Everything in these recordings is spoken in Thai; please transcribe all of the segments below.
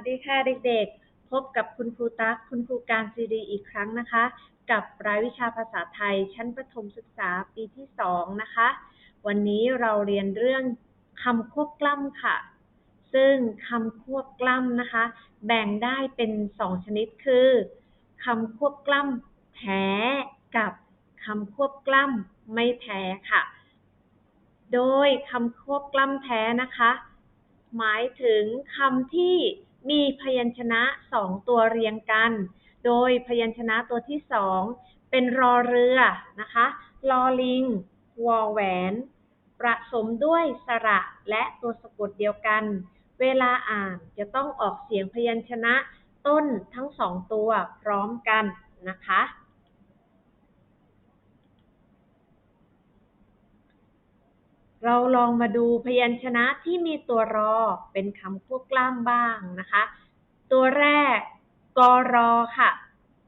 วัสดีค่ะเด็กๆ พบกับคุณครูตั๊กคุณครูการซีดีอีกครั้งนะคะ กับรายวิชาภาษาไทย ชั้นประถมศึกษาปีที่สองนะคะ วันนี้เราเรียนเรื่องคำควบกล้ำค่ะ ซึ่งคำควบกล้ำนะคะ แบ่งได้เป็นสองชนิดคือคำควบกล้ำแท้กับคำควบกล้ำไม่แท้ค่ะ โดยคำควบกล้ำแท้นะคะหมายถึงคำที่ มีพยัญชนะสองตัวเรียงกัน โดยพยัญชนะตัวที่สองเป็นรอเรือนะคะลอลิง วอแหวน ประสมด้วยสระและตัวสะกดเดียวกัน เวลาอ่านจะต้องออกเสียงพยัญชนะต้นทั้งสองตัวพร้อมกันนะคะ เราลองมาดูพยัญชนะที่มีตัวรอเป็นคำควบกล้ำบ้างนะคะ ตัวแรกกรอค่ะ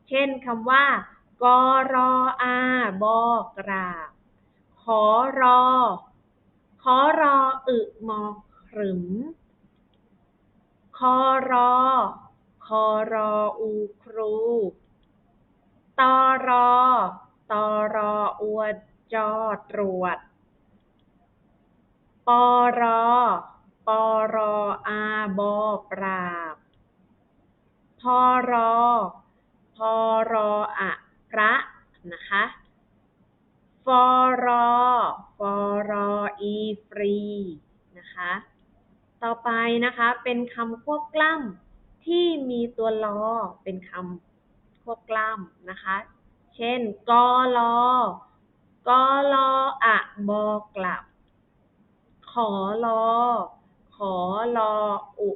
เช่นคำว่ากรออาบอกราบขอรอ ขอรออึมอขรึมคอรอ คอรออูครูตอรอตอรออวดจอตรวจ ปอรอ ปอรออาบอปราบ พอรอ พอรออะพระนะคะ ฟอรอ ฟอรออีฟรีนะคะ ต่อไปนะคะเป็นคำควบกล้ำที่มีตัวลอเป็นคำควบกล้ำนะคะ เช่น กอลอกอลออะบอกลับ ขอลอ ขอลออุ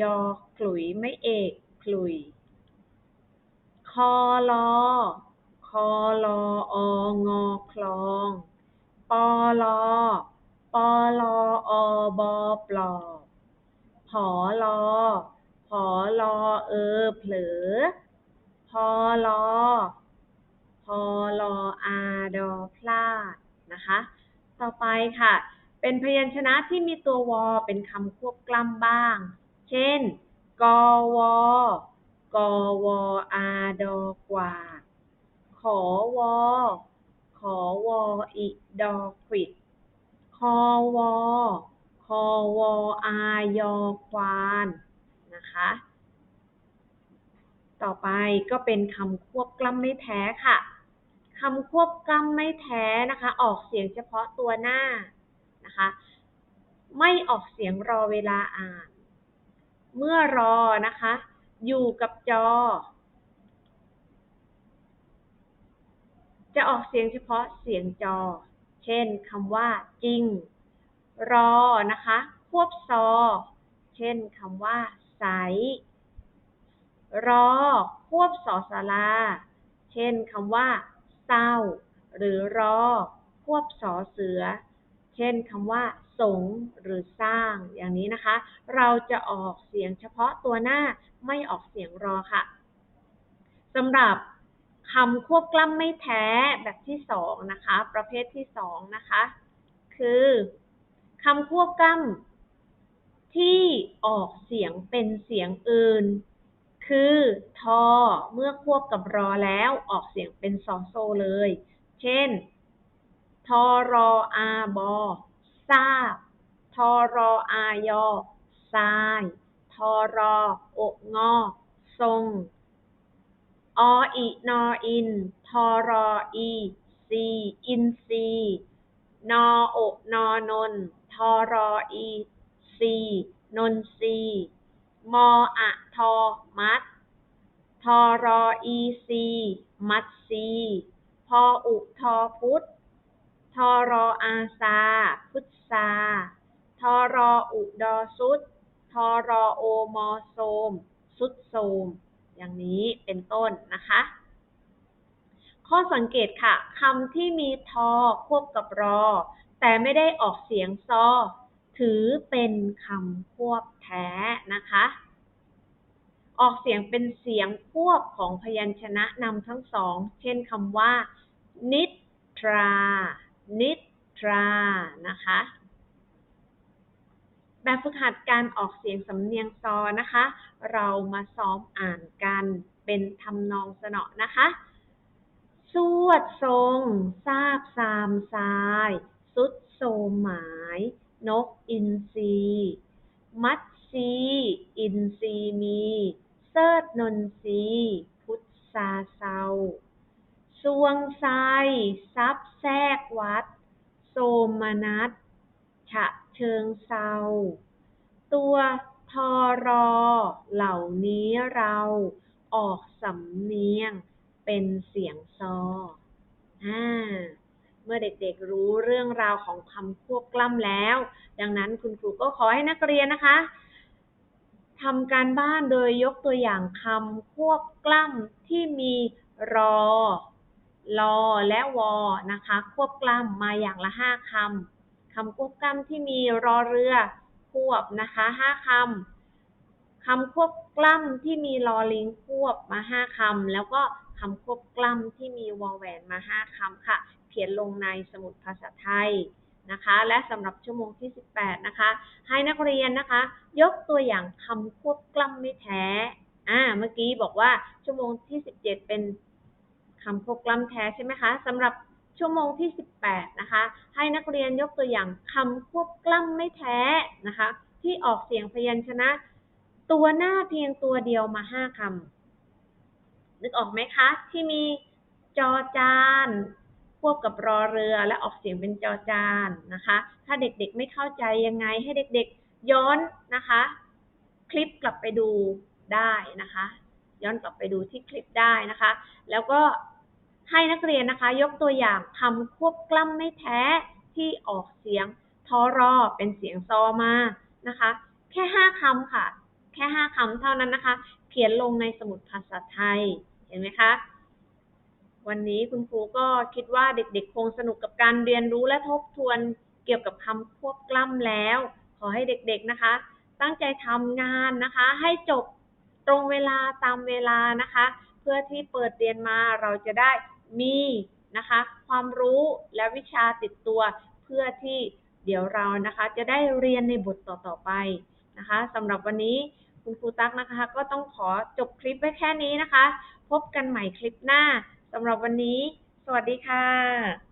ยอ ขลุย ไม่เอก ขลุยคอลอ คอลออ งอ คลอง ปอลอ ปอลออ บอ ปลอบ ผอลอ ผอลอ เออ เผลอ พอลอ พอลออา ดอ พลาด นะคะ ต่อไปค่ะ เป็นพยัญชนะที่มีตัววอเป็นคำควบกล้ำบ้าง เช่น กอวอกอวออาดอกว่า ขอวอขอวออิดอขวิด คอวอคอวออายอควานนะคะ ต่อไปก็เป็นคำควบกล้ำไม่แท้ค่ะคำควบกล้ำไม่แท้นะคะ ออกเสียงเฉพาะตัวหน้า นะคะ ไม่ออกเสียงรอเวลาอ่าน เมื่อรอนะคะ อยู่กับจอ จะออกเสียงเฉพาะเสียงจอ เช่นคำว่าจริง รอนะคะ ควบซอ เช่นคำว่าใส รอ ควบสอสาราเช่นคำว่าเศร้า หรือรอ ควบสอเสือ เช่นคำว่า สงหรือสร้าง อย่างนี้นะคะ เราจะออกเสียงเฉพาะตัวหน้าไม่ออกเสียงรอค่ะสำหรับคำควบกล้ำไม่แท้แบบที่สองนะคะ ประเภทที่สองนะคะ คือคำควบกล้ำที่ออกเสียงเป็นเสียงอื่น คือทอเมื่อควบกับรอแล้วออกเสียงเป็นซอโซเลย เช่น ทอรออาบอทราบ ทอรออายอทราย ทอรออกงอ ทรง ออีนออิน ทอรออีซีอินซีนอโอนอนน ทอรออีซีนนซีมออะทอมัด ทอรออีซี มัดซี พออุทอพุทธ ทอรออาซา พุทธาทอรออุดอซุดทอรอโอมอโซมสุดโซม อย่างนี้เป็นต้นนะคะ ข้อสังเกตค่ะคำที่มีทอควบกับรอ แต่ไม่ได้ออกเสียงซอ ถือเป็นคำควบแท้นะคะออกเสียงเป็นเสียงควบของพยัญชนะนำทั้งสอง เช่นคำว่า นิทรา นิทรานะคะ แบบฝึกหัดการออกเสียงสำเนียงซอนะคะ เรามาซ้อมอ่านกันเป็นทำนองสนอนะคะ สวดทรงทราบสามสาย สุดโสมหมาย นกอินทรีมัดซีอินทรีมีเสิร์ชนนทรีพุทธาเซา สวงไซซับแทรกวัด โสมนัส ฉะเชิงเซา ตัวทอรอ เหล่านี้เราออกสำเนียงเป็นเสียงซออ่าเมื่อเด็กๆรู้เรื่องราวของคำควบกล้ำแล้ว ดังนั้นคุณครูก็ขอให้นักเรียนนะคะทำการบ้านโดยยกตัวอย่างคำควบกล้ำที่มีรอ ลอและวอนะคะ ควบกล้ำมาอย่างละห้าคำคำควบกล้ำที่มีรอเรือ ควบนะคะห้าคำคำควบกล้ำที่มีลอลิงควบมาห้าคำแล้วก็คำควบกล้ำที่มีวอแหวนมาห้าคำค่ะ เขียนลงในสมุดภาษาไทยนะคะ และสำหรับชั่วโมงที่ 18 นะคะ ให้นักเรียนนะคะ ยกตัวอย่างคำควบกล้ำไม่แท้อ่าเมื่อกี้บอกว่าชั่วโมงที่ 17 เป็น คำควบกล้ำแท้ใช่ไหมคะสำหรับชั่วโมงที่ 18 นะคะ ให้นักเรียนยกตัวอย่างคำควบกล้ำไม่แท้นะคะ ที่ออกเสียงพยัญชนะ ตัวหน้าเพียงตัวเดียวมาห้าคำนึกออกไหมคะ ที่มีจอจานควบกับรอเรือและออกเสียงเป็นจอจานนะคะ ถ้าเด็กๆไม่เข้าใจยังไงให้เด็กๆย้อนนะคะ คลิปกลับไปดูได้นะคะ ย้อนกลับไปดูที่คลิปได้นะคะ แล้วก็ ให้นักเรียนนะคะ ยกตัวอย่างคำควบกล้ำไม่แท้ที่ออกเสียงทอรอเป็นเสียงซอมานะคะ แค่ห้าคำค่ะ แค่ห้าคำเท่านั้นนะคะ เขียนลงในสมุดภาษาไทย เห็นไหมคะ วันนี้คุณครูก็คิดว่าเด็กๆ คงสนุกกับการเรียนรู้และทบทวนเกี่ยวกับคำควบกล้ำแล้ว ขอให้เด็กๆนะคะ ตั้งใจทำงานนะคะ ให้จบตรงเวลาตามเวลานะคะ เพื่อที่เปิดเรียนมาเราจะได้ มีนะคะความรู้และวิชาติดตัวเพื่อที่เดี๋ยวเรานะคะจะได้เรียนในบทต่อๆไปนะคะสำหรับวันนี้คุณครูตั๊กนะคะ ก็ต้องขอจบคลิปไว้แค่นี้นะคะ พบกันใหม่คลิปหน้าสำหรับวันนี้ สวัสดีค่ะ